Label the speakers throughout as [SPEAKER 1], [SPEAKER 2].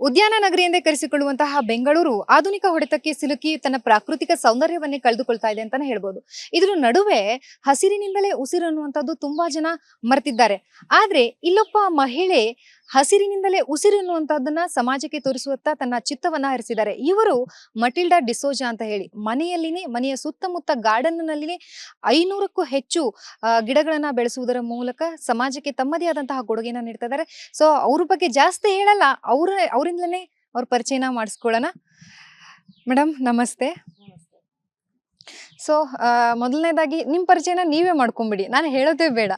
[SPEAKER 1] ಉದ್ಯಾನ ನಗರಿ ಎಂದೇ ಕರೆಸಿಕೊಳ್ಳುವಂತಹ ಬೆಂಗಳೂರು ಆಧುನಿಕ ಹೊಡೆತಕ್ಕೆ ಸಿಲುಕಿ ತನ್ನ ಪ್ರಾಕೃತಿಕ ಸೌಂದರ್ಯವನ್ನೇ ಕಳೆದುಕೊಳ್ತಾ ಇದೆ ಅಂತಾನೆ ಹೇಳ್ಬೋದು. ಇದ್ರ ನಡುವೆ ಹಸಿರಿನಿಂದಲೇ ಉಸಿರು ಅನ್ನುವಂಥದ್ದು ತುಂಬಾ ಜನ ಮರೆತಿದ್ದಾರೆ. ಆದ್ರೆ ಇಲ್ಲೊಬ್ಬ ಮಹಿಳೆ ಹಸಿರಿನಿಂದಲೇ ಉಸಿರು ಅನ್ನುವಂಥದ್ದನ್ನ ಸಮಾಜಕ್ಕೆ ತೋರಿಸುವತ್ತ ತನ್ನ ಚಿತ್ತವನ್ನ ಹರಿಸಿದ್ದಾರೆ. ಇವರು ಮಟಿಲ್ಡಾ ಡಿಸೋಜಾ ಅಂತ ಹೇಳಿ, ಮನೆಯಲ್ಲಿನೇ, ಮನೆಯ ಸುತ್ತಮುತ್ತ ಗಾರ್ಡನ್ನಲ್ಲಿ ಐನೂರಕ್ಕೂ ಹೆಚ್ಚು ಗಿಡಗಳನ್ನ ಬೆಳೆಸುವುದರ ಮೂಲಕ ಸಮಾಜಕ್ಕೆ ತಮ್ಮದೇ ಆದಂತಹ ಕೊಡುಗೆನ ನೀಡ್ತಾ ಇದ್ದಾರೆ. ಸೊ ಅವ್ರ ಬಗ್ಗೆ ಜಾಸ್ತಿ ಹೇಳಲ್ಲ ಅವ್ರ ಅವರಿಂದಲೇ ಅವ್ರ ಪರಿಚಯನ ಮಾಡಿಸ್ಕೊಳ್ಳೋಣ. ಮೇಡಮ್ ನಮಸ್ತೆ. ಸೊ ಮೊದಲನೇದಾಗಿ ನಿಮ್ಮ ಪರಿಚಯನ ನೀವೇ ಮಾಡ್ಕೊಂಬಿಡಿ. ನಾನು ಹೇಳೋದೇ ಬೇಡ.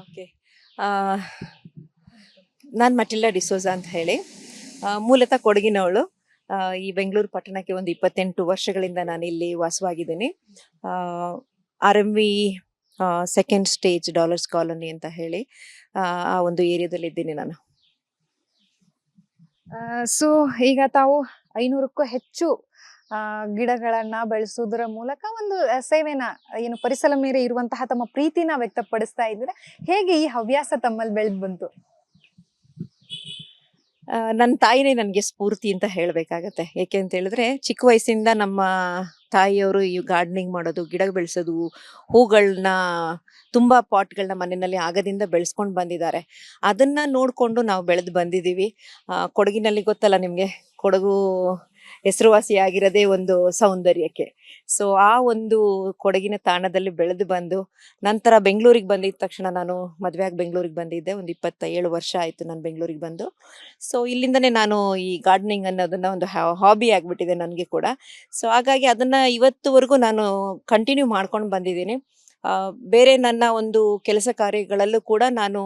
[SPEAKER 2] ಓಕೆ ನಾನು ಮಟಿಲ್ಲಾ ಡಿಸೋಜಾ ಅಂತ ಹೇಳಿ. ಮೂಲತಃ ಕೊಡಗಿನವಳು. ಈ ಬೆಂಗಳೂರು ಪಟ್ಟಣಕ್ಕೆ ಒಂದು ಇಪ್ಪತ್ತೆಂಟು ವರ್ಷಗಳಿಂದ ನಾನು ಇಲ್ಲಿ ವಾಸವಾಗಿದ್ದೀನಿ R M V second stage dollars colony ಅಂತ ಹೇಳಿ, ಆ ಒಂದು ಏರಿಯಾದಲ್ಲಿ ಇದ್ದೀನಿ ನಾನು.
[SPEAKER 1] ಸೊ, ಈಗ ತಾವು ಐನೂರಕ್ಕೂ ಹೆಚ್ಚು ಗಿಡಗಳನ್ನ ಬೆಳೆಸೋದ್ರ ಮೂಲಕ ಒಂದು ಸೇವೆನ, ಏನು ಪರಿಸರ ಮೇಲೆ ಇರುವಂತಹ ತಮ್ಮ ಪ್ರೀತಿನ ವ್ಯಕ್ತಪಡಿಸ್ತಾ ಇದ್ದೀರಾ? ಹೇಗೆ ಈ ಹವ್ಯಾಸ ತಮ್ಮಲ್ಲಿ ಬೆಳೆದು ಬಂತು?
[SPEAKER 2] ನನ್ನ ತಾಯಿನೇ ನನಗೆ ಸ್ಫೂರ್ತಿ ಅಂತ ಹೇಳಬೇಕಾಗತ್ತೆ. ಏಕೆ ಅಂತ ಹೇಳಿದ್ರೆ, ಚಿಕ್ಕ ವಯಸ್ಸಿಂದ ನಮ್ಮ ತಾಯಿಯವರು ಈ ಗಾರ್ಡನಿಂಗ್ ಮಾಡೋದು ಗಿಡ ಬೆಳೆಸೋದು ಹೂಗಳನ್ನ ತುಂಬಾ ಪಾಟ್ಗಳನ್ನ ಮನೆಯಲ್ಲಿ ಆಗದಿಂದ ಬೆಳೆಸ್ಕೊಂಡು ಬಂದಿದ್ದಾರೆ. ಅದನ್ನ ನೋಡಿಕೊಂಡು ನಾವು ಬೆಳೆದು ಬಂದಿದ್ದೀವಿ. ಕೊಡಗಿನಲ್ಲಿ ಗೊತ್ತಲ್ಲ ನಿಮಗೆ? ಕೊಡಗು ಹೆಸರುವಾಸಿಯಾಗಿರೋದೇ ಒಂದು ಸೌಂದರ್ಯಕ್ಕೆ. ಸೊ ಆ ಒಂದು ಕೊಡಗಿನ ತಾಣದಲ್ಲಿ ಬೆಳೆದು ಬಂದು, ನಂತರ ಬೆಂಗಳೂರಿಗೆ ಬಂದಿದ್ದ ತಕ್ಷಣ ನಾನು ಮದುವೆ ಆಗಿ ಬೆಂಗಳೂರಿಗೆ ಬಂದಿದ್ದೆ. ಒಂದು ಇಪ್ಪತ್ತ ಏಳು ವರ್ಷ ಆಯಿತು ನಾನು ಬೆಂಗಳೂರಿಗೆ ಬಂದು. ಸೊ ಇಲ್ಲಿಂದನೇ ನಾನು ಈ ಗಾರ್ಡನಿಂಗ್ ಅನ್ನೋದನ್ನ ಒಂದು ಹಾಬಿ ಆಗಿಬಿಟ್ಟಿದೆ ನನಗೆ ಕೂಡ. ಸೊ ಹಾಗಾಗಿ ಅದನ್ನ ಇವತ್ತುವರೆಗೂ ನಾನು ಕಂಟಿನ್ಯೂ ಮಾಡ್ಕೊಂಡು ಬಂದಿದ್ದೀನಿ. ಬೇರೆ ನನ್ನ ಒಂದು ಕೆಲಸ ಕಾರ್ಯಗಳಲ್ಲೂ ಕೂಡ ನಾನು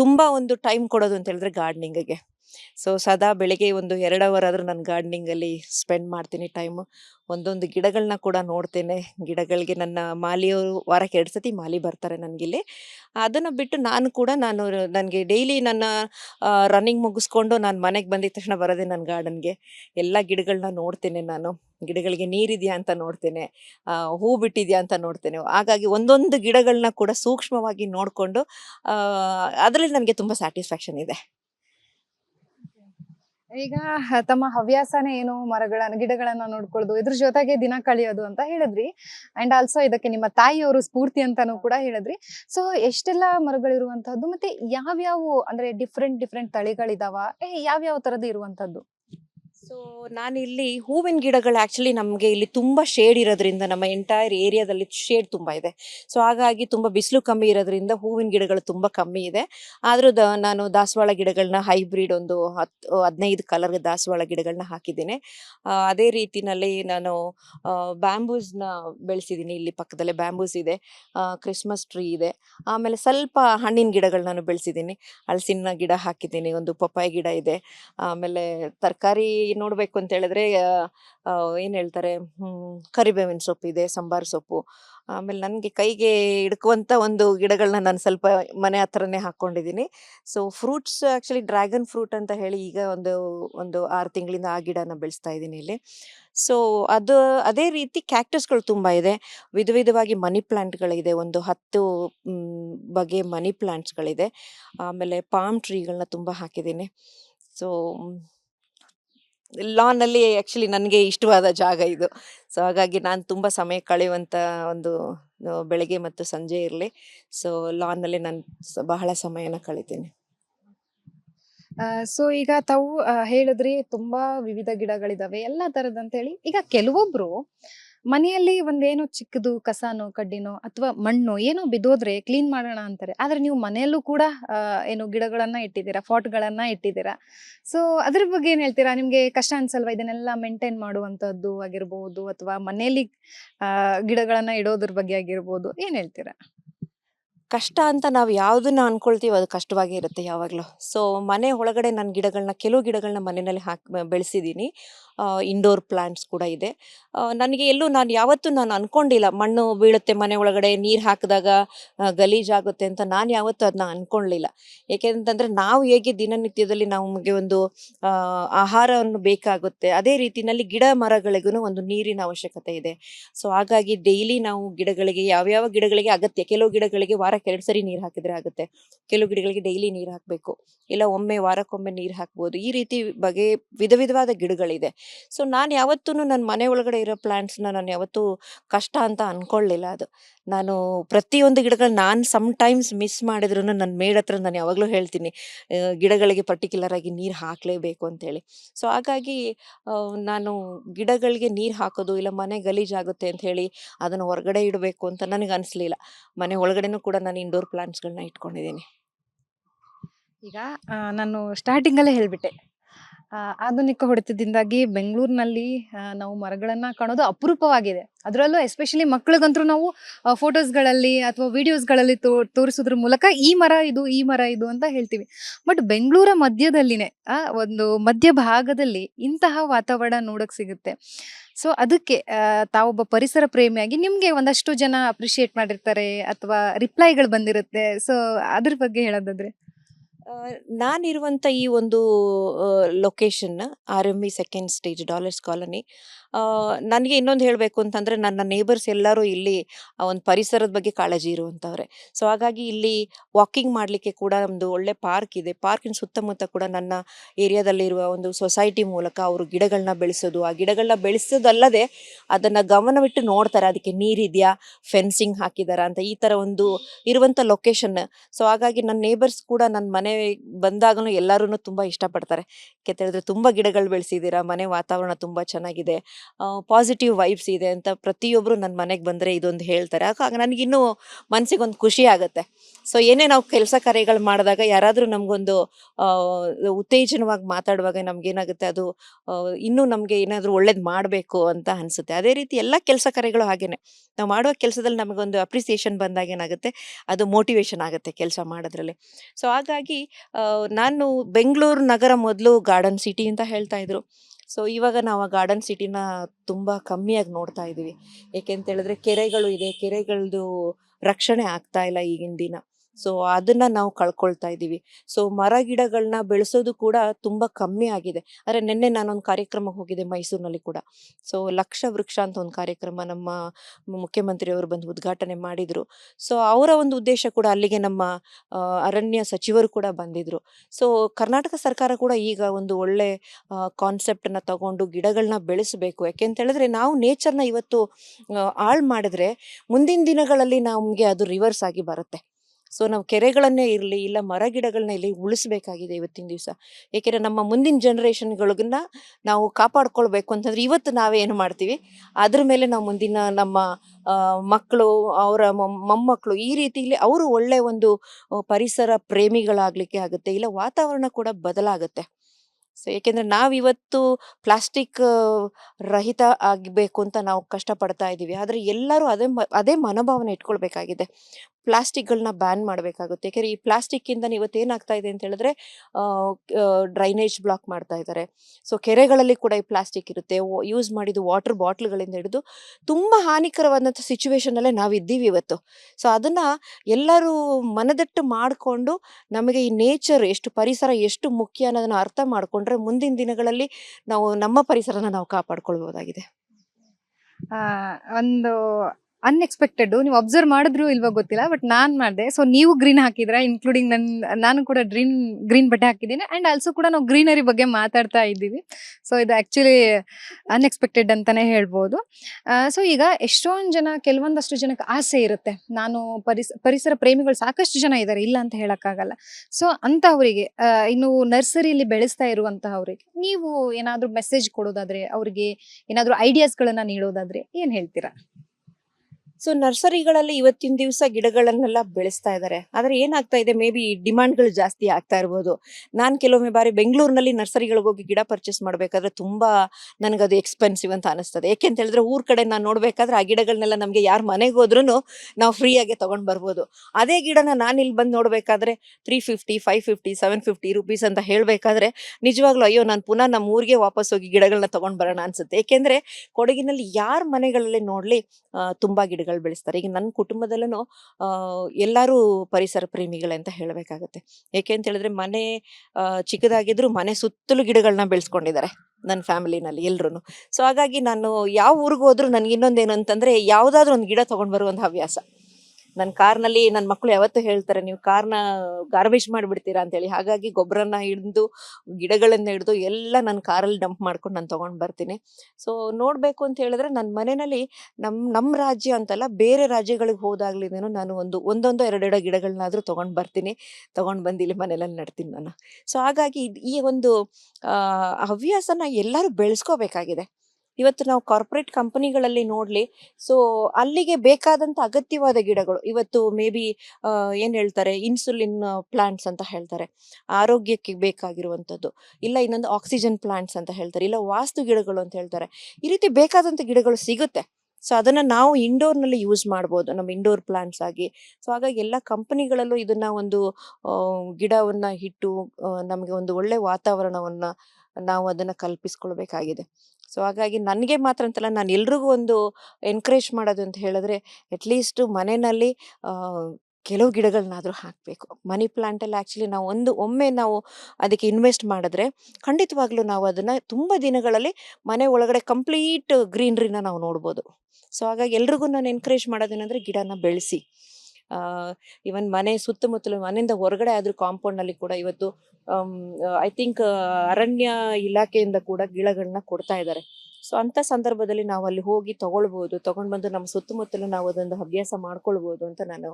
[SPEAKER 2] ತುಂಬ ಒಂದು ಟೈಮ್ ಕೊಡೋದು ಅಂತ ಹೇಳಿದ್ರೆ ಗಾರ್ಡನಿಂಗಿಗೆ ಸೊ ಸದಾ ಬೆಳಿಗ್ಗೆ ಒಂದು ಎರಡು ಅವರ್ ಆದರೂ ನಾನು ಗಾರ್ಡನಿಂಗಲ್ಲಿ ಸ್ಪೆಂಡ್ ಮಾಡ್ತೀನಿ ಟೈಮು ಒಂದೊಂದು ಗಿಡಗಳನ್ನ ಕೂಡ ನೋಡ್ತೇನೆ. ಗಿಡಗಳಿಗೆ ನನ್ನ ಮಾಲಿಯವರು ವಾರಕ್ಕೆ ಎರಡು ಸತಿ ಮಾಲಿ ಬರ್ತಾರೆ ನನಗಿಲ್ಲಿ. ಅದನ್ನು ಬಿಟ್ಟು ನಾನು ಕೂಡ ನಾನು ನನಗೆ ಡೈಲಿ ನನ್ನ ರನ್ನಿಂಗ್ ಮುಗಿಸ್ಕೊಂಡು ನಾನು ಮನೆಗೆ ಬಂದಿದ ತಕ್ಷಣ ಬರೋದೇ ನನ್ನ ಗಾರ್ಡನ್ಗೆ ಎಲ್ಲ ಗಿಡಗಳನ್ನ ನೋಡ್ತೇನೆ ನಾನು. ಗಿಡಗಳಿಗೆ ನೀರಿದೆಯಾ ಅಂತ ನೋಡ್ತೇನೆ. ಹೂ ಬಿಟ್ಟಿದೆಯಾ ಅಂತ ನೋಡ್ತೇನೆ. ಹಾಗಾಗಿ ಒಂದೊಂದು ಗಿಡಗಳನ್ನ ಕೂಡ ಸೂಕ್ಷ್ಮವಾಗಿ ನೋಡಿಕೊಂಡು ಅದರಲ್ಲಿ ನನಗೆ ತುಂಬ ಸ್ಯಾಟಿಸ್ಫ್ಯಾಕ್ಷನ್ ಇದೆ.
[SPEAKER 1] ಈಗ ತಮ್ಮ ಹವ್ಯಾಸನೇ ಏನು? ಮರಗಳ ಗಿಡಗಳನ್ನ ನೋಡ್ಕೊಳ್ಳೋದು ಇದ್ರ ಜೊತೆಗೆ ದಿನ ಕಳೆಯೋದು ಅಂತ ಹೇಳಿದ್ರಿ. ಅಂಡ್ ಆಲ್ಸೋ ಇದಕ್ಕೆ ನಿಮ್ಮ ತಾಯಿಯವರು ಸ್ಫೂರ್ತಿ ಅಂತಾನು ಕೂಡ ಹೇಳಿದ್ರಿ. ಸೊ ಎಷ್ಟೆಲ್ಲ ಮರಗಳಿರುವಂತಹದ್ದು ಮತ್ತೆ ಯಾವ್ಯಾವ ಅಂದ್ರೆ ಡಿಫ್ರೆಂಟ್ ಡಿಫ್ರೆಂಟ್ ತಳಿಗಳಿದಾವ? ಯಾವ್ಯಾವ ತರದ್ದು ಇರುವಂತದ್ದು
[SPEAKER 2] ಸೊ ನಾನಿಲ್ಲಿ ಹೂವಿನ ಗಿಡಗಳು ಆ್ಯಕ್ಚುಲಿ ನಮಗೆ ಇಲ್ಲಿ ತುಂಬ ಶೇಡ್ ಇರೋದ್ರಿಂದ ನಮ್ಮ ಎಂಟೈರ್ ಏರಿಯಾದಲ್ಲಿ ಶೇಡ್ ತುಂಬ ಇದೆ. ಸೊ ಹಾಗಾಗಿ ತುಂಬ ಬಿಸಿಲು ಕಮ್ಮಿ ಇರೋದ್ರಿಂದ ಹೂವಿನ ಗಿಡಗಳು ತುಂಬ ಕಮ್ಮಿ ಇದೆ. ಆದರೂ ನಾನು ದಾಸವಾಳ ಗಿಡಗಳನ್ನ ಹೈಬ್ರಿಡ್ ಒಂದು ಹತ್ತು ಹದಿನೈದು ಕಲರ್ ದಾಸವಾಳ ಗಿಡಗಳನ್ನ ಹಾಕಿದ್ದೀನಿ. ಅದೇ ರೀತಿನಲ್ಲಿ ನಾನು ಬ್ಯಾಂಬೂಸ್ನ ಬೆಳೆಸಿದ್ದೀನಿ. ಇಲ್ಲಿ ಪಕ್ಕದಲ್ಲೇ ಬ್ಯಾಂಬೂಸ್ ಇದೆ ಕ್ರಿಸ್ಮಸ್ ಟ್ರೀ ಇದೆ. ಆಮೇಲೆ ಸ್ವಲ್ಪ ಹಣ್ಣಿನ ಗಿಡಗಳನ್ನ ನಾನು ಬೆಳೆಸಿದ್ದೀನಿ. ಹಲಸಿನ ಗಿಡ ಹಾಕಿದ್ದೀನಿ. ಒಂದು ಪಪ್ಪಾಯಿ ಗಿಡ ಇದೆ. ಆಮೇಲೆ ತರಕಾರಿ ನೋಡಬೇಕು ಅಂತ ಹೇಳಿದ್ರೆ ಏನು ಹೇಳ್ತಾರೆ ಹ್ಮ್, ಕರಿಬೇವಿನ ಸೊಪ್ಪು ಇದೆ ಸಂಬಾರ ಸೊಪ್ಪು. ಆಮೇಲೆ ನನಗೆ ಕೈಗೆ ಹಿಡ್ಕುವಂಥ ಒಂದು ಗಿಡಗಳನ್ನ ನಾನು ಸ್ವಲ್ಪ ಮನೆ ಹತ್ರನೇ ಹಾಕ್ಕೊಂಡಿದ್ದೀನಿ so fruits actually dragon fruit ಅಂತ ಹೇಳಿ ಈಗ ಒಂದು ಒಂದು ಆರು ತಿಂಗಳಿಂದ ಆ ಗಿಡನ ಬೆಳೆಸ್ತಾ ಇದ್ದೀನಿ ಇಲ್ಲಿ. ಸೊ ಅದು ಅದೇ ರೀತಿ ಕ್ಯಾಕ್ಟಸ್ಗಳು ತುಂಬ ಇದೆ. ವಿಧ ವಿಧವಾಗಿ ಮನಿ ಪ್ಲ್ಯಾಂಟ್ಗಳಿದೆ ಒಂದು ಹತ್ತು ಬಗೆ ಮನಿ ಪ್ಲ್ಯಾಂಟ್ಸ್ಗಳಿದೆ ಆಮೇಲೆ ಪಾಮ್ ಟ್ರೀಗಳನ್ನ ತುಂಬ ಹಾಕಿದ್ದೀನಿ ಸೊ ಲಾನಲ್ಲಿ ಆ್ಯಕ್ಚುಲಿ ನನಗೆ ಇಷ್ಟವಾದ ಜಾಗ ಇದು. ಸೊ ಹಾಗಾಗಿ ನಾನು ತುಂಬ ಸಮಯ ಕಳೆಯುವಂಥ ಒಂದು ಬೆಳಿಗ್ಗೆ ಮತ್ತು ಸಂಜೆ ಇರಲಿ. ಸೊ ಲಾನಲ್ಲಿ ನಾನು ಬಹಳ ಸಮಯನ ಕಳಿತೀನಿ.
[SPEAKER 1] ಸೊ ಈಗ ತಾವು ಹೇಳಿದ್ರಿ ತುಂಬಾ ವಿವಿಧ ಗಿಡಗಳಿದಾವೆ, ಎಲ್ಲಾ ತರದಂತ ಅಂತ ಹೇಳಿ. ಈಗ ಕೆಲವೊಬ್ರು ಮನೆಯಲ್ಲಿ ಒಂದೇನೋ ಚಿಕ್ಕದು ಕಸನೋ, ಕಡ್ಡಿನೋ ಅಥವಾ ಮಣ್ಣು ಏನೋ ಬಿದ್ದೋದ್ರೆ ಕ್ಲೀನ್ ಮಾಡೋಣ ಅಂತಾರೆ. ಆದ್ರೆ ನೀವು ಮನೆಯಲ್ಲೂ ಕೂಡ ಏನು ಗಿಡಗಳನ್ನ ಇಟ್ಟಿದ್ದೀರಾ ಗಳನ್ನ ಇಟ್ಟಿದ್ದೀರಾ? ಸೊ ಅದ್ರ ಬಗ್ಗೆ ಏನ್ ಹೇಳ್ತೀರಾ? ನಿಮ್ಗೆ ಕಷ್ಟ ಅನ್ಸಲ್ವಾ? ಇದನ್ನೆಲ್ಲ ಮೇಂಟೈನ್ ಮಾಡುವಂತದ್ದು ಆಗಿರ್ಬೋದು ಅಥವಾ ಮನೆಯಲ್ಲಿ ಗಿಡಗಳನ್ನ ಇಡೋದ್ರ ಬಗ್ಗೆ ಆಗಿರ್ಬೋದು. ಏನ್ ಹೇಳ್ತೀರಾ?
[SPEAKER 2] ಕಷ್ಟ ಅಂತ ನಾವು ಯಾವುದನ್ನ ಅನ್ಕೊಳ್ತೀವಿ ಅದು ಕಷ್ಟವಾಗೇ ಇರುತ್ತೆ ಯಾವಾಗಲೂ. ಸೊ ಮನೆ ಒಳಗಡೆ ನಾನು ಗಿಡಗಳನ್ನ ಕೆಲವು ಗಿಡಗಳನ್ನ ಮನೆಯಲ್ಲಿ ಹಾಕಿ ಬೆಳೆಸಿದ್ದೀನಿ ಇಂಡೋರ್ ಪ್ಲಾಂಟ್ಸ್ ಕೂಡ ಇದೆ. ನನಗೆ ಎಲ್ಲೂ ನಾನು ಯಾವತ್ತೂ ನಾನು ಅನ್ಕೊಂಡಿಲ್ಲ. ಮಣ್ಣು ಬೀಳುತ್ತೆ ಮನೆ ಒಳಗಡೆ, ನೀರು ಹಾಕಿದಾಗ ಗಲೀಜಾಗುತ್ತೆ ಅಂತ ನಾನು ಯಾವತ್ತೂ ಅದನ್ನ ಅನ್ಕೊಳ್ಳಿಲ್ಲ ಏಕೆಂತಂದರೆ ನಾವು ಹೇಗೆ ದಿನನಿತ್ಯದಲ್ಲಿ ನಮಗೆ ಒಂದು ಆಹಾರವನ್ನು ಬೇಕಾಗುತ್ತೆ, ಅದೇ ರೀತಿಯಲ್ಲಿ ಗಿಡ ಮರಗಳಿಗೂ ಒಂದು ನೀರಿನ ಅವಶ್ಯಕತೆ ಇದೆ. ಸೊ ಹಾಗಾಗಿ ಡೈಲಿ ನಾವು ಗಿಡಗಳಿಗೆ, ಯಾವ್ಯಾವ ಗಿಡಗಳಿಗೆ ಅಗತ್ಯ, ಕೆಲವು ಗಿಡಗಳಿಗೆ ವಾರಕ್ಕೆ ವಾರಕ್ಕೆ ಎರಡು ಸರಿ ನೀರು ಹಾಕಿದ್ರೆ ಆಗುತ್ತೆ. ಕೆಲವು ಗಿಡಗಳಿಗೆ ಡೈಲಿ ನೀರು ಹಾಕಬೇಕು. ಇಲ್ಲ ಒಮ್ಮೆ ವಾರಕ್ಕೊಮ್ಮೆ ನೀರು ಹಾಕ್ಬೋದು. ಈ ರೀತಿ ಬಗೆ ವಿಧ ವಿಧವಾದ ಗಿಡಗಳಿದೆ. ಸೊ ನಾನು ಯಾವತ್ತೂ ನನ್ನ ಮನೆ ಒಳಗಡೆ ಇರೋ ಪ್ಲಾಂಟ್ಸ್ನ ನಾನು ಯಾವತ್ತೂ ಕಷ್ಟ ಅಂತ ಅನ್ಕೊಳ್ಳಿಲ್ಲ ಅದು. ನಾನು ಪ್ರತಿಯೊಂದು ಗಿಡಗಳು ನಾನು ಸಮ್ ಟೈಮ್ಸ್ ಮಿಸ್ ಮಾಡಿದ್ರು ನನ್ನ ಮೇಡ್ ಹತ್ರ ನಾನು ಯಾವಾಗಲೂ ಹೇಳ್ತೀನಿ ಗಿಡಗಳಿಗೆ ಪರ್ಟಿಕ್ಯುಲರ್ ಆಗಿ ನೀರು ಹಾಕಲೇಬೇಕು ಅಂತೇಳಿ. ಸೊ ಹಾಗಾಗಿ ನಾನು ಗಿಡಗಳಿಗೆ ನೀರು ಹಾಕೋದು ಇಲ್ಲ ಮನೆ ಗಲೀಜಾಗುತ್ತೆ ಅಂತ ಹೇಳಿ ಅದನ್ನು ಹೊರಗಡೆ ಇಡಬೇಕು ಅಂತ ನನಗೆ ಅನಿಸ್ಲಿಲ್ಲ. ಮನೆ ಒಳಗಡೆನೂ ಕೂಡ ನಾನು ಇಂಡೋರ್ ಪ್ಲಾಂಟ್ಸ್ಗಳನ್ನ ಇಟ್ಕೊಂಡಿದ್ದೀನಿ.
[SPEAKER 1] ಈಗ ನಾನು ಸ್ಟಾರ್ಟಿಂಗಲ್ಲೇ ಹೇಳಿಬಿಟ್ಟೆ. ಆಧುನಿಕ ಹೊಡೆತದಿಂದಾಗಿ ಬೆಂಗಳೂರಿನಲ್ಲಿ ನಾವು ಮರಗಳನ್ನು ಕಾಣೋದು ಅಪರೂಪವಾಗಿದೆ. ಅದರಲ್ಲೂ ಎಸ್ಪೆಷಲಿ ಮಕ್ಕಳಿಗಂತೂ ನಾವು ಫೋಟೋಸ್ಗಳಲ್ಲಿ ಅಥವಾ ವಿಡಿಯೋಸ್ಗಳಲ್ಲಿ ತೋ, ತೋರಿಸೋದ್ರ ಮೂಲಕ ಈ ಮರ ಇದು, ಈ ಮರ ಇದು ಅಂತ ಹೇಳ್ತೀವಿ. ಬಟ್ ಬೆಂಗಳೂರ ಮಧ್ಯದಲ್ಲಿನೇ ಒಂದು ಮಧ್ಯ ಭಾಗದಲ್ಲಿ ಇಂತಹ ವಾತಾವರಣ ನೋಡಕ್ ಸಿಗುತ್ತೆ. ಸೊ ಅದಕ್ಕೆ ತಾವೊಬ್ಬ ಪರಿಸರ ಪ್ರೇಮಿಯಾಗಿ ನಿಮ್ಗೆ ಒಂದಷ್ಟು ಜನ ಅಪ್ರಿಶಿಯೇಟ್ ಮಾಡಿರ್ತಾರೆ ಅಥವಾ ರಿಪ್ಲೈಗಳು ಬಂದಿರುತ್ತೆ. ಸೊ ಅದ್ರ ಬಗ್ಗೆ ಹೇಳೋದಾದ್ರೆ.
[SPEAKER 2] ನಾನಿರುವಂಥ ಈ ಒಂದು location R M B second stage dollars colony ನನಗೆ ಇನ್ನೊಂದು ಹೇಳಬೇಕು ಅಂತಂದರೆ ನನ್ನ ನೇಬರ್ಸ್ ಎಲ್ಲರೂ ಇಲ್ಲಿ ಒಂದು ಪರಿಸರದ ಬಗ್ಗೆ ಕಾಳಜಿ ಇರುವಂಥವ್ರೆ ಸೊ ಹಾಗಾಗಿ ಇಲ್ಲಿ ವಾಕಿಂಗ್ ಮಾಡಲಿಕ್ಕೆ ಕೂಡ ಒಂದು ಒಳ್ಳೆ ಪಾರ್ಕ್ ಇದೆ. ಪಾರ್ಕಿನ ಸುತ್ತಮುತ್ತ ಕೂಡ ನನ್ನ ಏರಿಯಾದಲ್ಲಿರುವ ಒಂದು ಸೊಸೈಟಿ ಮೂಲಕ ಅವರು ಗಿಡಗಳನ್ನ ಬೆಳೆಸೋದು. ಆ ಗಿಡಗಳನ್ನ ಬೆಳೆಸೋದಲ್ಲದೆ ಅದನ್ನು ಗಮನವಿಟ್ಟು ನೋಡ್ತಾರೆ. ಅದಕ್ಕೆ ನೀರಿದೆಯಾ ಫೆನ್ಸಿಂಗ್ ಹಾಕಿದಾರ ಅಂತ ಈ ಥರ ಒಂದು ಇರುವಂಥ ಲೊಕೇಶನ್ ಸೊ ಹಾಗಾಗಿ ನನ್ನ ನೇಬರ್ಸ್ ಕೂಡ ನನ್ನ ಮನೆ ಬಂದಾಗಲೂ ಎಲ್ಲರೂ ತುಂಬ ಇಷ್ಟಪಡ್ತಾರೆ. ಯಾಕೆ ಹೇಳಿದ್ರೆ ತುಂಬ ಗಿಡಗಳು ಬೆಳೆಸಿದ್ದೀರಾ ಮನೆ ವಾತಾವರಣ ತುಂಬ ಚೆನ್ನಾಗಿದೆ. ಪಾಸಿಟಿವ್ ವೈಬ್ಸ್ ಇದೆ ಅಂತ ಪ್ರತಿಯೊಬ್ಬರು ನನ್ನ ಮನೆಗೆ ಬಂದರೆ ಇದೊಂದು ಹೇಳ್ತಾರೆ. ಆಗ ನನಗಿನ್ನೂ ಮನಸ್ಸಿಗೆ ಒಂದು ಖುಷಿ ಆಗುತ್ತೆ. ಸೊ ಏನೇ ನಾವು ಕೆಲಸ ಕಾರ್ಯಗಳು ಮಾಡಿದಾಗ ಯಾರಾದರೂ ನಮಗೊಂದು ಉತ್ತೇಜನವಾಗಿ ಮಾತಾಡುವಾಗ ನಮಗೇನಾಗುತ್ತೆ ಅದು ಇನ್ನೂ ನಮಗೆ ಏನಾದರೂ ಒಳ್ಳೇದು ಮಾಡಬೇಕು ಅಂತ ಅನಿಸುತ್ತೆ. ಅದೇ ರೀತಿ ಎಲ್ಲ ಕೆಲಸ ಕಾರ್ಯಗಳು ಹಾಗೇನೆ. ನಾವು ಮಾಡುವ ಕೆಲಸದಲ್ಲಿ ನಮಗೊಂದು ಅಪ್ರಿಸಿಯೇಷನ್ ಬಂದಾಗ ಏನಾಗುತ್ತೆ, ಅದು ಮೋಟಿವೇಶನ್ ಆಗುತ್ತೆ ಕೆಲಸ ಮಾಡೋದ್ರಲ್ಲಿ. ಸೊ ಹಾಗಾಗಿ ನಾನು ಬೆಂಗಳೂರು ನಗರ ಮೊದಲು ಗಾರ್ಡನ್ ಸಿಟಿ ಅಂತ ಹೇಳ್ತಾ ಇದ್ರು. ಸೊ ಇವಾಗ ನಾವು ಆ ಗಾರ್ಡನ್ ಸಿಟಿನ ತುಂಬ ಕಮ್ಮಿಯಾಗಿ ನೋಡ್ತಾ ಇದ್ದೀವಿ. ಏಕೆಂತ ಹೇಳಿದ್ರೆ ಕೆರೆಗಳು ಇದೆ. ಕೆರೆಗಳದ್ದು ರಕ್ಷಣೆ ಆಗ್ತಾ ಇಲ್ಲ ಈಗಿನ ದಿನ. ಸೊ, ಅದನ್ನ ನಾವು ಕಳ್ಕೊಳ್ತಾ ಇದ್ದೀವಿ ಸೊ, ಮರ ಗಿಡಗಳನ್ನ ಬೆಳೆಸೋದು ಕೂಡ ತುಂಬ ಕಮ್ಮಿ ಆಗಿದೆ. ಆದರೆ ನಿನ್ನೆ ನಾನೊಂದು ಕಾರ್ಯಕ್ರಮಕ್ಕೆ ಹೋಗಿದ್ದೆ ಮೈಸೂರಿನಲ್ಲಿ ಕೂಡ. ಸೊ, ಲಕ್ಷ ವೃಕ್ಷ ಅಂತ ಒಂದು ಕಾರ್ಯಕ್ರಮ ನಮ್ಮ ಮುಖ್ಯಮಂತ್ರಿಯವರು ಬಂದು ಉದ್ಘಾಟನೆ ಮಾಡಿದ್ರು. ಸೊ, ಅವರ ಒಂದು ಉದ್ದೇಶ ಕೂಡ ಅಲ್ಲಿಗೆ ನಮ್ಮ ಅರಣ್ಯ ಸಚಿವರು ಕೂಡ ಬಂದಿದ್ರು. ಸೊ, ಕರ್ನಾಟಕ ಸರ್ಕಾರ ಕೂಡ ಈಗ ಒಂದು ಒಳ್ಳೆ ಕಾನ್ಸೆಪ್ಟನ್ನ ತಗೊಂಡು ಗಿಡಗಳನ್ನ ಬೆಳೆಸಬೇಕು. ಯಾಕೆಂತ ಹೇಳಿದ್ರೆ, ನಾವು ನೇಚರ್ನ ಇವತ್ತು ಹಾಳು ಮಾಡಿದ್ರೆ ಮುಂದಿನ ದಿನಗಳಲ್ಲಿ ನಮಗೆ ಅದು ರಿವರ್ಸ್ ಆಗಿ ಬರುತ್ತೆ. ಸೊ, ನಾವು ಕೆರೆಗಳನ್ನೇ ಇರಲಿ, ಇಲ್ಲ ಮರ ಗಿಡಗಳನ್ನ ಇಲ್ಲಿ ಉಳಿಸ್ಬೇಕಾಗಿದೆ ಇವತ್ತಿನ ದಿವಸ. ಏಕೆಂದರೆ ನಮ್ಮ ಮುಂದಿನ ಜನ್ರೇಷನ್ಗಳಿಗನ್ನ ನಾವು ಕಾಪಾಡ್ಕೊಳ್ಬೇಕು ಅಂತಂದ್ರೆ ಇವತ್ತು ನಾವೇನು ಮಾಡ್ತೀವಿ? ಅದ್ರ ಮೇಲೆ ನಾವು ಮುಂದಿನ ನಮ್ಮ ಮಕ್ಕಳು, ಅವರ ಮೊಮ್ಮಕ್ಕಳು ಈ ರೀತಿಲಿ ಅವರು ಒಳ್ಳೆ ಒಂದು ಪರಿಸರ ಪ್ರೇಮಿಗಳಾಗ್ಲಿಕ್ಕೆ ಆಗುತ್ತೆ, ಇಲ್ಲ ವಾತಾವರಣ ಕೂಡ ಬದಲಾಗುತ್ತೆ. ಸೊ, ಏಕೆಂದರೆ ನಾವಿವತ್ತು ಪ್ಲಾಸ್ಟಿಕ್ ರಹಿತ ಆಗಬೇಕು ಅಂತ ನಾವು ಕಷ್ಟಪಡ್ತಾ ಇದ್ದೀವಿ. ಆದರೆ ಎಲ್ಲರೂ ಅದೇ ಅದೇ ಮನೋಭಾವನೆ ಇಟ್ಕೊಳ್ಬೇಕಾಗಿದೆ. ಪ್ಲಾಸ್ಟಿಕ್ಗಳನ್ನ ಬ್ಯಾನ್ ಮಾಡಬೇಕಾಗುತ್ತೆ. ಯಾಕೆಂದರೆ ಈ ಪ್ಲಾಸ್ಟಿಕ್ಕಿಂದ ಇವತ್ತು ಏನಾಗ್ತಾ ಇದೆ ಅಂತ ಹೇಳಿದ್ರೆ ಡ್ರೈನೇಜ್ ಬ್ಲಾಕ್ ಮಾಡ್ತಾ ಇದ್ದಾರೆ. ಸೊ, ಕೆರೆಗಳಲ್ಲಿ ಕೂಡ ಈ ಪ್ಲಾಸ್ಟಿಕ್ ಇರುತ್ತೆ. ಯೂಸ್ ಮಾಡಿದ ವಾಟರ್ ಬಾಟ್ಲ್ಗಳಿಂದ ಹಿಡಿದು ತುಂಬ ಹಾನಿಕರವಾದಂಥ ನಾವು ಇದ್ದೀವಿ ಇವತ್ತು. ಸೊ, ಅದನ್ನ ಎಲ್ಲರೂ ಮನದಟ್ಟು ಮಾಡಿಕೊಂಡು ನಮಗೆ ಈ ನೇಚರ್ ಎಷ್ಟು ಪರಿಸರ ಎಷ್ಟು ಮುಖ್ಯ ಅನ್ನೋದನ್ನ ಅರ್ಥ ಮಾಡಿಕೊಂಡ್ರೆ ಮುಂದಿನ ದಿನಗಳಲ್ಲಿ ನಾವು ನಮ್ಮ ಪರಿಸರನ ನಾವು ಕಾಪಾಡ್ಕೊಳ್ಬೋದಾಗಿದೆ.
[SPEAKER 1] ಒಂದು ಅನ್ಎಕ್ಸ್ಪೆಕ್ಟೆಡ್ ನೀವು ಅಬ್ಸರ್ವ್ ಮಾಡಿದ್ರು ಇಲ್ವಾ ಗೊತ್ತಿಲ್ಲ ಬಟ್ ನಾನ್ ಮಾಡಿದೆ. ಸೊ ನೀವು ಗ್ರೀನ್ ಹಾಕಿದ್ರ ಇನ್ಕ್ಲೂಡಿಂಗ್ ನನ್, ನಾನು ಕೂಡ ಗ್ರೀನ್ ಗ್ರೀನ್ ಬಟ್ಟೆ ಹಾಕಿದ್ದೀನಿ. ಅಂಡ್ ಆಲ್ಸೋ ಕೂಡ ನಾವು ಗ್ರೀನರಿ ಬಗ್ಗೆ ಮಾತಾಡ್ತಾ ಇದ್ದೀವಿ. ಸೊ ಇದು ಆಕ್ಚುಲಿ ಅನ್ಎಕ್ಸ್ಪೆಕ್ಟೆಡ್ ಅಂತಾನೆ ಹೇಳ್ಬೋದು. ಸೊ ಈಗ ಎಷ್ಟೊಂದು ಜನ, ಕೆಲವೊಂದಷ್ಟು ಜನಕ್ಕೆ ಆಸೆ ಇರುತ್ತೆ. ನಾನು ಪರಿಸ, ಪರಿಸರ ಪ್ರೇಮಿಗಳು ಸಾಕಷ್ಟು ಜನ ಇದ್ದಾರೆ, ಇಲ್ಲ ಅಂತ ಹೇಳಕ್ಕಾಗಲ್ಲ. ಸೊ ಅಂತಹವರಿಗೆ ಇನ್ನು ನರ್ಸರಿಯಲ್ಲಿ ಬೆಳೆಸ್ತಾ ಇರುವಂತಹವ್ರಿಗೆ, ನೀವು ಏನಾದ್ರೂ ಮೆಸೇಜ್ ಕೊಡೋದಾದ್ರೆ, ಅವರಿಗೆ ಏನಾದ್ರೂ ಐಡಿಯಾಸ್ಗಳನ್ನ ನೀಡೋದಾದ್ರೆ ಏನ್ ಹೇಳ್ತೀರಾ?
[SPEAKER 2] ಸೊ ನರ್ಸರಿಗಳಲ್ಲಿ ಇವತ್ತಿನ ದಿವಸ ಗಿಡಗಳನ್ನೆಲ್ಲ ಬೆಳೆಸ್ತಾ ಇದ್ದಾರೆ ಆದ್ರೆ ಏನಾಗ್ತಾ ಇದೆ? ಮೇ ಬಿ ಡಿಮಾಂಡ್ಗಳು ಜಾಸ್ತಿ ಆಗ್ತಾ ಇರ್ಬೋದು. ನಾನು ಕೆಲವೊಮ್ಮೆ ಬಾರಿ ಬೆಂಗಳೂರಿನಲ್ಲಿ ನರ್ಸರಿಗಳಿಗೆ ಹೋಗಿ ಗಿಡ ಪರ್ಚೇಸ್ ಮಾಡಬೇಕಾದ್ರೆ ತುಂಬಾ ನನಗದು ಎಕ್ಸ್ಪೆನ್ಸಿವ್ ಅಂತ ಅನಿಸ್ತದೆ. ಯಾಕೆ ಅಂತ ಹೇಳಿದ್ರೆ ಊರ್ ಕಡೆ ನಾನು ನೋಡಬೇಕಾದ್ರೆ ಆ ಗಿಡಗಳನ್ನೆಲ್ಲ ನಮಗೆ ಯಾರ ಮನೆಗೆ ಹೋದ್ರೂ ನಾವು ಫ್ರೀಯಾಗಿ ತಗೊಂಡ್ ಬರ್ಬೋದು. ಅದೇ ಗಿಡನ ನಾನು ಇಲ್ಲಿ ಬಂದು ನೋಡ್ಬೇಕಾದ್ರೆ three fifty five fifty seven fifty rupees ಅಂತ ಹೇಳಬೇಕಾದ್ರೆ ನಿಜವಾಗ್ಲೂ ಅಯ್ಯೋ, ನಾನು ಪುನಃ ನಮ್ಮ ಊರಿಗೆ ವಾಪಸ್ ಹೋಗಿ ಗಿಡಗಳನ್ನ ತಗೊಂಡ್ ಬರೋಣ ಅನ್ಸುತ್ತೆ. ಯಾಕೆಂದ್ರೆ ಕೊಡಗಿನಲ್ಲಿ ಯಾರ ಮನೆಗಳಲ್ಲಿ ನೋಡ್ಲಿ ತುಂಬಾ ಗಿಡಗಳು ಬೆಳೆಸ್ತಾರೆ. ಈಗ ನನ್ನ ಕುಟುಂಬದಲ್ಲೂ ಎಲ್ಲರೂ ಪರಿಸರ ಪ್ರೇಮಿಗಳೇ ಅಂತ ಹೇಳಬೇಕಾಗತ್ತೆ. ಏಕೆ ಅಂತ ಹೇಳಿದ್ರೆ ಮನೆ ಚಿಕ್ಕದಾಗಿದ್ರು ಮನೆ ಸುತ್ತಲೂ ಗಿಡಗಳನ್ನ ಬೆಳೆಸ್ಕೊಂಡಿದ್ದಾರೆ ನನ್ನ ಫ್ಯಾಮಿಲಿನಲ್ಲಿ ಎಲ್ರು ಸೊ, ಹಾಗಾಗಿ ನಾನು ಯಾವ ಊರಿಗೆ ಹೋದ್ರು ನನ್ಗೆ ಇನ್ನೊಂದೇನು ಅಂತಂದರೆ, ಯಾವ್ದಾದ್ರು ಒಂದು ಗಿಡ ತಗೊಂಡ್ ಬರುವಂತ ಹವ್ಯಾಸ. ನನ್ನ ಕಾರ್ನಲ್ಲಿ ನನ್ನ ಮಕ್ಕಳು ಯಾವತ್ತೂ ಹೇಳ್ತಾರೆ, ನೀವು ಕಾರ್ನ ಗಾರ್ಬೇಜ್ ಮಾಡಿಬಿಡ್ತೀರಾ? ಅಂತೇಳಿ ಹಾಗಾಗಿ ಗೊಬ್ಬರನ ಹಿಡಿದು, ಗಿಡಗಳನ್ನ ಹಿಡಿದು ಎಲ್ಲ ನನ್ನ ಕಾರಲ್ಲಿ ಡಂಪ್ ಮಾಡ್ಕೊಂಡು ನಾನು ತೊಗೊಂಡು ಬರ್ತೀನಿ. ಸೊ ನೋಡಬೇಕು ಅಂತ ಹೇಳಿದ್ರೆ ನನ್ನ ಮನೆಯಲ್ಲಿ ನಮ್ಮ ನಮ್ಮ ರಾಜ್ಯ ಅಂತಲ್ಲ, ಬೇರೆ ರಾಜ್ಯಗಳಿಗೆ ಹೋದಾಗ್ಲಿಂದನೂ ನಾನು ಒಂದು, ಒಂದೊಂದು ಎರಡೆರಡು ಗಿಡಗಳನ್ನಾದರೂ ತೊಗೊಂಡು ಬರ್ತೀನಿ. ತೊಗೊಂಡು ಬಂದು ಇಲ್ಲಿ ಮನೆಯಲ್ಲಿ ನಡ್ತೀನಿ ನಾನು. ಸೊ ಹಾಗಾಗಿ ಈ ಒಂದು ಹವ್ಯಾಸನ ಎಲ್ಲರೂ ಬೆಳೆಸ್ಕೋಬೇಕಾಗಿದೆ. ಇವತ್ತು ನಾವು ಕಾರ್ಪೊರೇಟ್ ಕಂಪನಿಗಳಲ್ಲಿ ನೋಡ್ಲಿ ಸೊ ಅಲ್ಲಿಗೆ ಬೇಕಾದಂತ ಅಗತ್ಯವಾದ ಗಿಡಗಳು, ಇವತ್ತು ಮೇ ಬಿ ಏನ್ ಹೇಳ್ತಾರೆ ಇನ್ಸುಲಿನ್ ಪ್ಲಾಂಟ್ಸ್ ಅಂತ ಹೇಳ್ತಾರೆ, ಆರೋಗ್ಯಕ್ಕೆ ಬೇಕಾಗಿರುವಂತದ್ದು, ಇಲ್ಲ ಇನ್ನೊಂದು ಆಕ್ಸಿಜನ್ ಪ್ಲಾಂಟ್ಸ್ ಅಂತ ಹೇಳ್ತಾರೆ, ಇಲ್ಲ ವಾಸ್ತು ಗಿಡಗಳು ಅಂತ ಹೇಳ್ತಾರೆ, ಈ ರೀತಿ ಬೇಕಾದಂತ ಗಿಡಗಳು ಸಿಗುತ್ತೆ. ಸೊ ಅದನ್ನ ನಾವು ಇಂಡೋರ್ನಲ್ಲಿ ಯೂಸ್ ಮಾಡ್ಬೋದು, ನಮ್ಮ ಇಂಡೋರ್ ಪ್ಲಾಂಟ್ಸ್ ಆಗಿ. ಸೊ ಹಾಗಾಗಿ ಎಲ್ಲ ಕಂಪನಿಗಳಲ್ಲೂ ಇದನ್ನ ಒಂದು ಗಿಡವನ್ನ ಇಟ್ಟು ನಮಗೆ ಒಂದು ಒಳ್ಳೆ ವಾತಾವರಣವನ್ನ ನಾವು ಅದನ್ನ ಕಲ್ಪಿಸ್ಕೊಳ್ಬೇಕಾಗಿದೆ. ಸೊ, ಹಾಗಾಗಿ ನನಗೆ ಮಾತ್ರ ಅಂತಲ್ಲ ನಾನು ಎಲ್ರಿಗೂ ಒಂದು ಎನ್ಕರೇಜ್ ಮಾಡೋದು ಅಂತ ಹೇಳಿದ್ರೆ ಅಟ್ಲೀಸ್ಟ್ ಮನೆಯಲ್ಲಿ ಕೆಲವು ಗಿಡಗಳನ್ನಾದರೂ ಹಾಕಬೇಕು. ಮನಿ ಪ್ಲಾಂಟಲ್ಲಿ ಆ್ಯಕ್ಚುಲಿ ನಾವು ಒಂದು, ಒಮ್ಮೆ ನಾವು ಅದಕ್ಕೆ ಇನ್ವೆಸ್ಟ್ ಮಾಡಿದ್ರೆ, ಖಂಡಿತವಾಗ್ಲೂ ನಾವು ಅದನ್ನು ತುಂಬ ದಿನಗಳಲ್ಲಿ ಮನೆ ಒಳಗಡೆ ಕಂಪ್ಲೀಟ್ ಗ್ರೀನ್ರಿನ ನಾವು ನೋಡ್ಬೋದು. ಸೊ, ಹಾಗಾಗಿ ಎಲ್ರಿಗೂ ನಾನು ಎನ್ಕರೇಜ್ ಮಾಡೋದೇನೆಂದರೆ ಗಿಡನ ಬೆಳೆಸಿ. ಇವನ್ ಮನೆ ಸುತ್ತಮುತ್ತಲು, ಮನೆಯಿಂದ ಹೊರಗಡೆ ಆದ್ರೂ ಕಾಂಪೌಂಡ್ನಲ್ಲಿ ಕೂಡ ಇವತ್ತು ಐ ಥಿಂಕ್ ಅರಣ್ಯ ಇಲಾಖೆಯಿಂದ ಕೂಡ ಗಿಡಗಳನ್ನ ಕೊಡ್ತಾ ಇದ್ದಾರೆ. ಸೊ ಅಂತ ಸಂದರ್ಭದಲ್ಲಿ ನಾವು ಅಲ್ಲಿ ಹೋಗಿ ತಗೊಳ್ಬಹುದು ತಗೊಂಡ್ ಬಂದು ನಮ್ಮ ಸುತ್ತಮುತ್ತಲು ನಾವು ಅದೊಂದು ಅಭ್ಯಾಸ ಮಾಡ್ಕೊಳ್ಬಹುದು ಅಂತ ನಾನು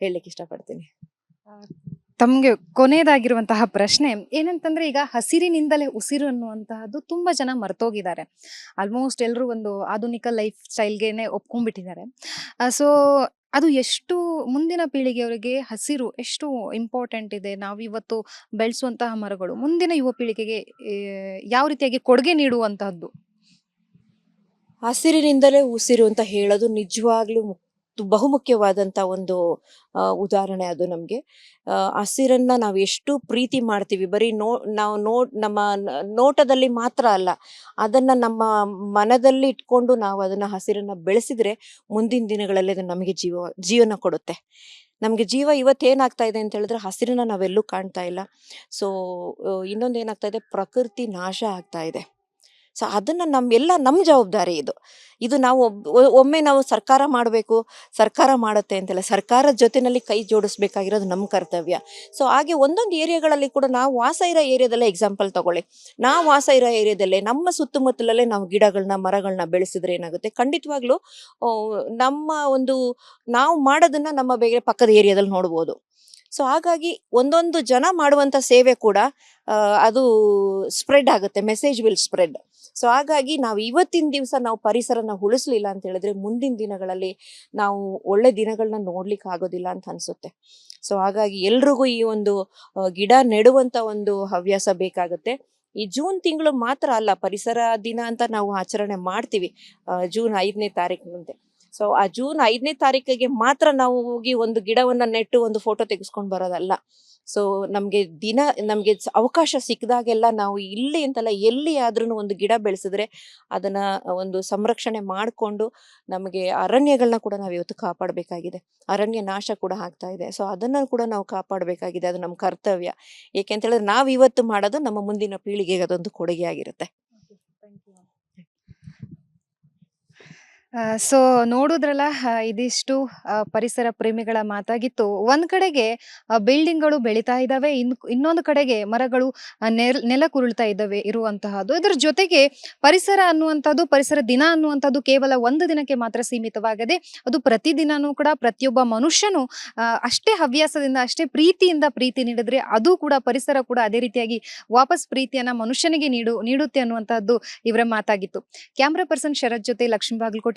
[SPEAKER 2] ಹೇಳಲಿಕ್ಕೆ ಇಷ್ಟಪಡ್ತೀನಿ.
[SPEAKER 1] ತಮ್ಗೆ ಕೊನೆಯದಾಗಿರುವಂತಹ ಪ್ರಶ್ನೆ, ಏನಂತಂದ್ರೆ ಈಗ ಹಸಿರಿನಿಂದಲೇ ಉಸಿರು ಅನ್ನುವಂತಹದ್ದು ತುಂಬಾ ಜನ ಮರ್ತೋಗಿದ್ದಾರೆ. ಆಲ್ಮೋಸ್ಟ್ ಎಲ್ಲರೂ ಒಂದು ಆಧುನಿಕ ಲೈಫ್ ಸ್ಟೈಲ್ಗೆನೆ ಒಪ್ಕೊಂಡ್ಬಿಟ್ಟಿದ್ದಾರೆ. ಸೊ ಅದು ಎಷ್ಟು ಮುಂದಿನ ಪೀಳಿಗೆಯವರಿಗೆ ಹಸಿರು ಎಷ್ಟು ಇಂಪಾರ್ಟೆಂಟ್ ಇದೆ. ನಾವು ಇವತ್ತು ಬೆಳೆಸುವಂತಹ ಮರಗಳು ಮುಂದಿನ ಯುವ ಪೀಳಿಗೆಗೆ ಯಾವ ರೀತಿಯಾಗಿ ಕೊಡುಗೆ ನೀಡುವಂತಹದ್ದು?
[SPEAKER 2] ಹಸಿರಿನಿಂದಲೇ ಉಸಿರು ಅಂತ ಹೇಳೋದು ನಿಜವಾಗ್ಲೂ ಬಹುಮುಖ್ಯವಾದಂತ ಒಂದು ಉದಾಹರಣೆ ಅದು ನಮಗೆ. ಹಸಿರನ್ನ ನಾವು ಎಷ್ಟು ಪ್ರೀತಿ ಮಾಡ್ತೀವಿ, ಬರೀ ನೋ, ನಾವು ನೋ, ನಮ್ಮ ನೋಟದಲ್ಲಿ ಮಾತ್ರ ಅಲ್ಲ, ಅದನ್ನು ನಮ್ಮ ಮನದಲ್ಲಿ ಇಟ್ಕೊಂಡು ನಾವು ಅದನ್ನು ಹಸಿರನ್ನು ಬೆಳೆಸಿದರೆ ಮುಂದಿನ ದಿನಗಳಲ್ಲಿ ಅದು ನಮಗೆ ಜೀವ, ಜೀವನ ಕೊಡುತ್ತೆ. ನಮಗೆ ಜೀವ ಇವತ್ತೇನಾಗ್ತಾ ಇದೆ ಅಂತ ಹೇಳಿದ್ರೆ ಹಸಿರನ್ನ ನಾವೆಲ್ಲೂ ಕಾಣ್ತಾ ಇಲ್ಲ. ಸೊ ಇನ್ನೊಂದು ಏನಾಗ್ತಾ ಇದೆ, ಪ್ರಕೃತಿ ನಾಶ ಆಗ್ತಾ ಇದೆ. ಸೊ ಅದನ್ನು ನಮ್, ಎಲ್ಲ ನಮ್ಮ ಜವಾಬ್ದಾರಿ ಇದು. ಇದು ನಾವು ಒಮ್ಮೆ ನಾವು ಸರ್ಕಾರ ಮಾಡಬೇಕು, ಸರ್ಕಾರ ಮಾಡುತ್ತೆ ಅಂತೆಲ್ಲ ಸರ್ಕಾರದ ಜೊತೆಯಲ್ಲಿ ಕೈ ಜೋಡಿಸ್ಬೇಕಾಗಿರೋದು ನಮ್ಮ ಕರ್ತವ್ಯ. ಸೊ ಹಾಗೆ ಒಂದೊಂದು ಏರಿಯಾಗಳಲ್ಲಿ ಕೂಡ ನಾವು ವಾಸ ಇರೋ ಏರಿಯಾದಲ್ಲೇ ಎಕ್ಸಾಂಪಲ್ ತಗೊಳ್ಳಿ. ನಾವು ವಾಸ ಇರೋ ಏರಿಯಾದಲ್ಲೇ ನಮ್ಮ ಸುತ್ತಮುತ್ತಲಲ್ಲೇ ನಾವು ಗಿಡಗಳನ್ನ ಮರಗಳನ್ನ ಬೆಳೆಸಿದ್ರೆ ಏನಾಗುತ್ತೆ? ಖಂಡಿತವಾಗ್ಲೂ ನಮ್ಮ ಒಂದು, ನಾವು ಮಾಡೋದನ್ನ ನಮ್ಮ ಬೇರೆ ಪಕ್ಕದ ಏರಿಯಾದಲ್ಲಿ ನೋಡ್ಬೋದು. ಸೊ ಹಾಗಾಗಿ ಒಂದೊಂದು ಜನ ಮಾಡುವಂಥ ಸೇವೆ ಕೂಡ ಅದು ಸ್ಪ್ರೆಡ್ ಆಗುತ್ತೆ ಮೆಸೇಜ್ ವಿಲ್ ಸ್ಪ್ರೆಡ್ ಸೊ ಹಾಗಾಗಿ ನಾವು ಇವತ್ತಿನ ದಿವಸ ನಾವು ಪರಿಸರನ ಉಳಿಸ್ಲಿಲ್ಲ ಅಂತ ಹೇಳಿದ್ರೆ ಮುಂದಿನ ದಿನಗಳಲ್ಲಿ ನಾವು ಒಳ್ಳೆ ದಿನಗಳನ್ನ ನೋಡ್ಲಿಕ್ಕೆ ಆಗೋದಿಲ್ಲ ಅಂತ ಅನ್ಸುತ್ತೆ. ಸೊ ಹಾಗಾಗಿ ಎಲ್ರಿಗೂ ಈ ಒಂದು ಗಿಡ ನೆಡುವಂತ ಒಂದು ಹವ್ಯಾಸ ಬೇಕಾಗುತ್ತೆ. ಈ ಜೂನ್ ತಿಂಗಳು ಮಾತ್ರ ಅಲ್ಲ, ಪರಿಸರ ದಿನ ಅಂತ ನಾವು ಆಚರಣೆ ಮಾಡ್ತೀವಿ ಜೂನ್ ಐದನೇ ತಾರೀಕಿನಂತೆ ಸೊ ಆ ಜೂನ್ ಐದನೇ ತಾರೀಕಿಗೆ ಮಾತ್ರ ನಾವು ಹೋಗಿ ಒಂದು ಗಿಡವನ್ನ ನೆಟ್ಟು ಒಂದು ಫೋಟೋ ತೆಗೆಸ್ಕೊಂಡು ಬರೋದಲ್ಲ. ಸೊ ನಮ್ಗೆ ದಿನ, ನಮ್ಗೆ ಅವಕಾಶ ಸಿಕ್ಕಿದಾಗೆಲ್ಲ ನಾವು ಇಲ್ಲಿ ಅಂತಲ್ಲ ಎಲ್ಲಿ ಆದ್ರೂ ಒಂದು ಗಿಡ ಬೆಳೆಸಿದ್ರೆ ಅದನ್ನ ಒಂದು ಸಂರಕ್ಷಣೆ ಮಾಡಿಕೊಂಡು ನಮಗೆ ಅರಣ್ಯಗಳನ್ನ ಕೂಡ ನಾವು ಇವತ್ತು ಕಾಪಾಡಬೇಕಾಗಿದೆ. ಅರಣ್ಯ ನಾಶ ಕೂಡ ಆಗ್ತಾ ಇದೆ. ಸೊ ಅದನ್ನ ಕೂಡ ನಾವು ಕಾಪಾಡಬೇಕಾಗಿದೆ. ಅದು ನಮ್ಮ ಕರ್ತವ್ಯ. ಏಕೆಂತ ಹೇಳಿದ್ರೆ ನಾವು ಇವತ್ತು ಮಾಡೋದು ನಮ್ಮ ಮುಂದಿನ ಪೀಳಿಗೆಗೆ ಅದೊಂದು ಕೊಡುಗೆ ಆಗಿರುತ್ತೆ
[SPEAKER 1] ಸೊ ನೋಡುದ್ರಲ್ಲ ಆ, ಇದಿಷ್ಟು ಆ, ಪರಿಸರ ಪ್ರೇಮಿಗಳ ಮಾತಾಗಿತ್ತು. ಒಂದ್ ಕಡೆಗೆ ಬಿಲ್ಡಿಂಗ್ಗಳು ಬೆಳಿತಾ ಇದ್ದಾವೆ ಇನ್ ಇನ್ನೊಂದು ಕಡೆಗೆ ಮರಗಳು ಆ, ನೆಲ್- ಕುರುಳ್ತಾ ಇದ್ದಾವೆ ಇರುವಂತಹದ್ದು. ಇದರ ಜೊತೆಗೆ ಪರಿಸರ ಅನ್ನುವಂಥದ್ದು ಪರಿಸರ ದಿನ ಅನ್ನುವಂಥದ್ದು ಕೇವಲ ಒಂದು ದಿನಕ್ಕೆ ಮಾತ್ರ ಸೀಮಿತವಾಗದೆ ಅದು ಪ್ರತಿದಿನನೂ ಕೂಡ ಪ್ರತಿಯೊಬ್ಬ ಮನುಷ್ಯನು ಆ, ಅಷ್ಟೇ ಹವ್ಯಾಸದಿಂದ ಅಷ್ಟೇ ಪ್ರೀತಿಯಿಂದ ಪ್ರೀತಿ ನೀಡಿದ್ರೆ ಅದು ಕೂಡ ಪರಿಸರ ಕೂಡ ಅದೇ ರೀತಿಯಾಗಿ ವಾಪಸ್ ಪ್ರೀತಿಯನ್ನ ಮನುಷ್ಯನಿಗೆ ನೀಡು ನೀಡುತ್ತೆ ಅನ್ನುವಂಥದ್ದು ಇವರ ಮಾತಾಗಿತ್ತು. ಕ್ಯಾಮ್ರಾ ಪರ್ಸನ್ ಶರತ್ ಜೊತೆ ಲಕ್ಷ್ಮೀ ಬಾಗಲಕೋಟೆ